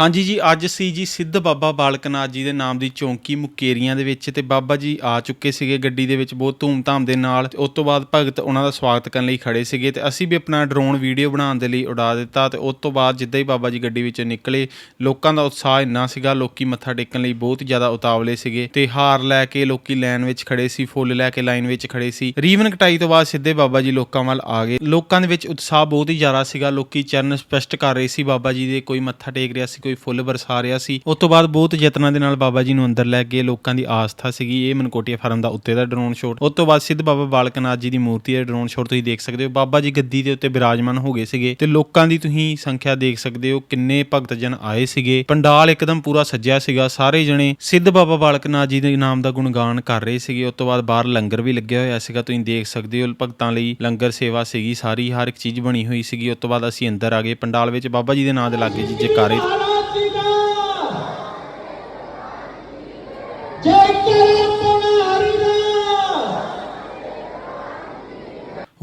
ਹਾਂਜੀ ਜੀ, ਅੱਜ ਸੀ ਜੀ ਸਿੱਧ ਬਾਬਾ ਬਾਲਕਨਾਥ ਜੀ ਦੇ ਨਾਮ ਦੀ ਚੌਂਕੀ ਮੁਕੇਰੀਆਂ ਦੇ ਵਿੱਚ ਤੇ ਬਾਬਾ ਜੀ ਆ ਚੁੱਕੇ ਸੀਗੇ ਗੱਡੀ ਦੇ ਵਿੱਚ ਬਹੁਤ ਧੂਮ-ਧਾਮ ਦੇ ਨਾਲ ਤੇ ਉਸ ਤੋਂ ਬਾਅਦ ਭਗਤ ਉਹਨਾਂ ਦਾ ਸਵਾਗਤ ਕਰਨ ਲਈ ਖੜੇ ਸੀਗੇ ਤੇ ਅਸੀਂ ਵੀ ਆਪਣਾ ਡਰੋਨ ਵੀਡੀਓ ਬਣਾਉਣ ਦੇ ਲਈ ਉਡਾ ਦਿੱਤਾ ਤੇ ਉਸ ਤੋਂ ਬਾਅਦ ਜਿੱਦਾਂ ਹੀ ਬਾਬਾ ਜੀ ਗੱਡੀ ਵਿੱਚੋਂ ਨਿਕਲੇ, ਲੋਕਾਂ ਦਾ ਉਤਸ਼ਾਹ ਇੰਨਾ ਸੀਗਾ, ਲੋਕੀ ਮੱਥਾ ਟੇਕਣ ਲਈ ਬਹੁਤ ਜ਼ਿਆਦਾ ਉਤਾਵਲੇ ਸੀਗੇ ਤੇ ਹਾਰ ਲੈ ਕੇ ਲੋਕੀ ਲਾਈਨ ਵਿੱਚ ਖੜੇ ਸੀ, ਫੁੱਲ ਲੈ ਕੇ ਲਾਈਨ ਵਿੱਚ ਖੜੇ ਸੀ। ਰੀਵਨ ਕਟਾਈ ਤੋਂ ਬਾਅਦ ਸਿੱਧੇ ਬਾਬਾ ਜੀ ਲੋਕਾਂ ਵੱਲ ਆ ਗਏ। ਲੋਕਾਂ ਦੇ ਵਿੱਚ ਉਤਸ਼ਾਹ ਬਹੁਤ ਹੀ ਜ਼ਿਆਦਾ ਸੀਗਾ, ਲੋਕੀ ਚਰਨ ਸਪਸ਼ਟ ਕਰ ਰਹੇ ਸੀ ਬਾਬਾ ਜੀ ਦੇ ਕੋਈ ਮੱਥਾ ਟੇਕ ਰਿਹਾ ਸੀ ਕੋਈ ਫੁੱਲ ਬਰਸਾ ਰਿਹਾ ਸੀ। ਉਸ ਤੋਂ ਬਾਅਦ ਬਹੁਤ ਯਤਨਾਂ ਦੇ ਨਾਲ ਬਾਬਾ ਜੀ ਨੂੰ ਅੰਦਰ ਲੈ ਕੇ ਲੋਕਾਂ ਦੀ ਆਸਥਾ ਸੀਗੀ। ਇਹ ਮਨਕੋਟੀਆ ਫਾਰਮ ਦਾ ਉੱਤੇ ਦਾ ਡਰੋਨ ਸ਼ਾਟ। ਉਸ ਤੋਂ ਬਾਅਦ ਸਿੱਧ ਬਾਬਾ ਬਾਲਕਨਾਥ ਜੀ ਦੀ ਮੂਰਤੀ ਦਾ ਡਰੋਨ ਸ਼ਾਟ ਤੁਸੀਂ ਦੇਖ ਸਕਦੇ ਹੋ। ਬਾਬਾ ਜੀ ਗੱਦੀ ਦੇ ਉੱਤੇ ਬਿਰਾਜਮਾਨ ਹੋ ਗਏ ਸੀਗੇ ਤੇ ਲੋਕਾਂ ਦੀ ਤੁਸੀਂ ਸੰਖਿਆ ਦੇਖ ਸਕਦੇ ਹੋ ਕਿੰਨੇ ਭਗਤ ਜਨ ਆਏ ਸੀਗੇ। ਪੰਡਾਲ ਇੱਕਦਮ ਪੂਰਾ ਸੱਜਿਆ ਸੀਗਾ। ਸਾਰੇ ਜਣੇ ਸਿੱਧ ਬਾਬਾ ਬਾਲਕਨਾਥ ਜੀ ਦੇ ਨਾਮ ਦਾ ਗੁਣਗਾਨ ਕਰ ਰਹੇ ਸੀਗੇ। ਉਸ ਤੋਂ ਬਾਅਦ ਬਾਹਰ ਲੰਗਰ ਵੀ ਲੱਗਿਆ ਹੋਇਆ ਸੀਗਾ। ਤੁਸੀਂ ਦੇਖ ਸਕਦੇ ਹੋ ਭਗਤਾਂ ਲਈ ਲੰਗਰ ਸੇਵਾ ਸੀਗੀ। ਸਾਰੀ ਹਰ ਇੱਕ ਚੀਜ਼ ਬਣੀ ਹੋਈ ਸੀਗੀ। ਉਸ ਤੋਂ ਬਾਅਦ ਅਸੀਂ ਅੰਦਰ ਆ ਗਏ। ਪੰਡਾਲ ਵਿੱਚ ਬਾਬਾ ਜੀ ਦੇ ਨਾਂ ਦੇ ਲਾਗੇ ਜੀ ਜੈਕਾਰੇ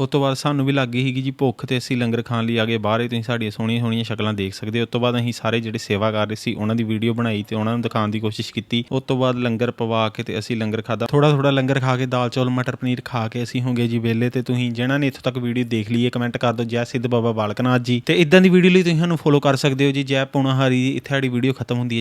ਉਸ ਤੋਂ ਬਾਅਦ ਸਾਨੂੰ ਵੀ ਲੱਗ ਗਈ ਸੀਗੀ ਜੀ ਭੁੱਖ ਤੇ ਅਸੀਂ ਲੰਗਰ ਖਾਣ ਲਈ ਆ ਗਏ ਬਾਹਰ ਹੀ ਤੁਸੀਂ ਸਾਡੀਆਂ ਸੋਹਣੀਆਂ ਸੋਹਣੀਆਂ ਸ਼ਕਲਾਂ ਦੇਖ ਸਕਦੇ ਹੋ। ਉਸ ਤੋਂ ਬਾਅਦ ਅਸੀਂ ਸਾਰੇ ਜਿਹੜੇ ਸੇਵਾ ਕਰ ਰਹੇ ਸੀ, ਉਹਨਾਂ ਦੀ ਵੀਡੀਓ ਬਣਾਈ ਤੇ ਉਹਨਾਂ ਨੂੰ ਦਿਖਾਉਣ ਦੀ ਕੋਸ਼ਿਸ਼ ਕੀਤੀ। ਉਸ ਤੋਂ ਬਾਅਦ ਲੰਗਰ ਪਵਾ ਕੇ ਤੇ ਅਸੀਂ ਲੰਗਰ ਖਾਦਾ ਥੋੜਾ ਥੋੜਾ ਲੰਗਰ ਖਾ ਕੇ ਦਾਲ ਚੌਲ, ਮਟਰ ਪਨੀਰ ਖਾ ਕੇ ਅਸੀਂ ਹੋਗੇ ਜੀ ਵੇਲੇ ਤੇ ਤੁਸੀਂ ਜਿਹਨਾਂ ਨੇ ਇੱਥੋਂ ਤੱਕ ਵੀਡੀਓ ਦੇਖ ਲਈ ਹੈ ਕਮੈਂਟ ਕਰ ਦਿਓ। ਜੈ ਸਿੱਧ ਬਾਬਾ ਬਾਲਕਨਾਥ ਜੀ। ਤੇ ਇਦਾਂ ਦੀ ਵੀਡੀਓ ਲਈ ਤੁਸੀਂ ਸਾਨੂੰ ਫੋਲੋ ਕਰ ਸਕਦੇ ਹੋ ਜੀ। ਜੈ ਪੌਣਾ ਹਰੀ ਇੱਥੇ ਸਾਡੀ ਵੀਡੀਓ ਖਤਮ ਹੁੰਦੀ ਹੈ।